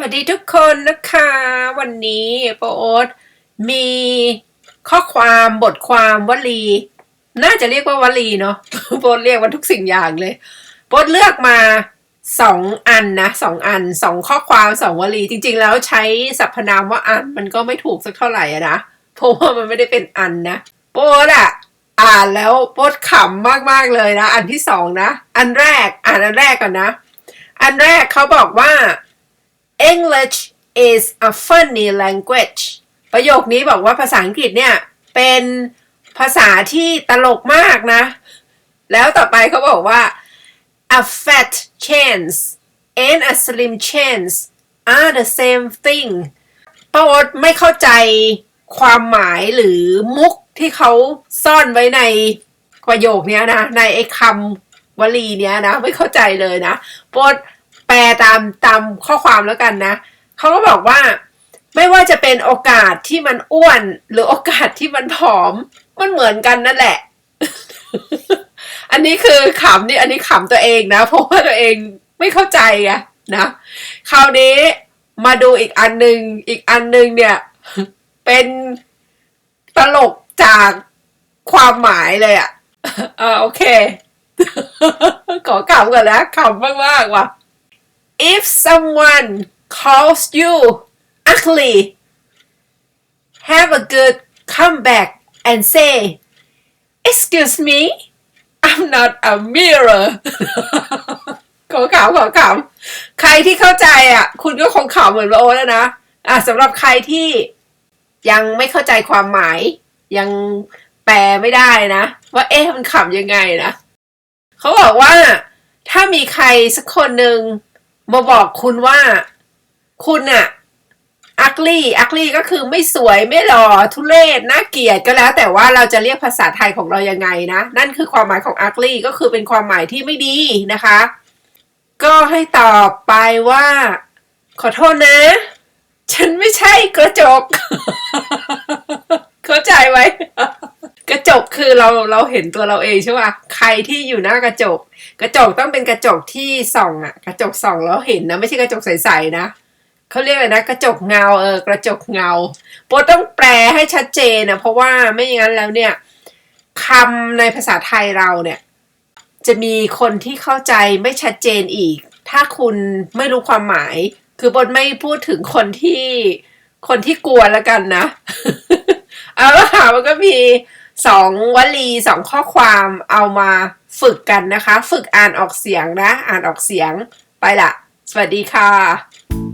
วัสดีทุกคนนะคะ วันนี้โปโอ๊ตมีข้อความบทความวลี น่าจะเรียกว่าวลีเนาะโปโอ๊ตเรียกว่าทุกสิ่งอย่างเลยโปโอ๊ตเลือกมาสองอันนะสองอันสองข้อความสองวลี จริง ๆ แล้วใช้สรรพนามว่าอันมันก็ไม่ถูกสักเท่าไหร่อะนะเพราะว่ามันไม่ได้เป็นอันนะโปโอ๊ตอะอ่านแล้วโปโอ๊ตขำมากๆเลยนะ อันที่สองนะ อันแรกอ่านอันแรกก่อนนะ อันแรกเขาบอกว่า English is a funny language ประโยคนี้บอกว่าภาษาอังกฤษเนี่ย เป็นภาษาที่ตลกมากนะ แล้วต่อไปเขาบอกว่า a fat chance and a slim chance are the same thing ป้าอ๊ตไม่เข้าใจความหมายหรือมุกที่เขาซ่อนไว้ในประโยคนี้นะ ในไอ้คำวลีเนี้ยนะ ไม่เข้าใจเลยนะป้าอ๊ต แปลตามตามข้อความแล้วกันนะเขาก็บอกว่าไม่ว่าจะเป็นโอกาสที่มันอ้วน หรือโอกาสที่มันผอม มันเหมือนกันนั่นแหละ อันนี้คือขำนี่อันนี้ขำตัวเองนะเพราะว่าตัวเองไม่เข้าใจไงนะคราวนี้มาดูอีกอันหนึ่งอีกอันหนึ่งเนี่ย เป็นตลกจากความหมายเลยอะ่ะเออโอเค ขอขำก่อนนะขำมากๆว่ะ if someone calls you ugly have a good comeback and say excuse me I'm not a mirror ขอขำขอขำใครที่เข้าใจอะ คุณก็คงขำเหมือนโอแล้วนะ อะสำหรับใครที่ยังไม่เข้าใจความหมาย ยังแปลไม่ได้นะ ว่าเอ๊ะมันขำยังไงนะ เขาบอกว่าถ้ามีใครสักคนหนึ่ง มาบอกคุณว่า คุณอะอักลี่อักลี่ก็คือไม่สวยไม่หล่อทุเรศน่าเกลียดก็แล้ว แต่ว่าเราจะเรียกภาษาไทยของเรายังไงนะ นั่นคือความหมายของอักลี่ก็คือเป็นความหมายที่ไม่ดีนะคะ ก็ให้ตอบไปว่า ขอโทษนะ ฉันไม่ใช่กระจก เข้าใจไหม จกคือเราเราเห็นตัวเราเองใช่ป่ะใครที่อยู่หน้ากระจก กระจกต้องเป็นกระจกที่ส่องอะกระจกส่องแล้วเห็นนะไม่ใช่กระจกใสๆนะเขาเรียกอะไรนะกระจกเงาเออกระจกเงาโปต้องแปลให้ชัดเจนนะเพราะว่าไม่อย่างนั้นแล้วเนี่ยคำในภาษาไทยเราเนี่ยจะมีคนที่เข้าใจไม่ชัดเจนอีก ถ้าคุณไม่รู้ความหมาย คือบนไม่พูดถึงคนที่คนที่กลัวแล้วกันนะ เอาละค่ะมันก็มี สองวลีสองข้อความเอามาฝึกกันนะคะ ฝึกอ่านออกเสียงนะ อ่านออกเสียงไปละ สวัสดีค่ะ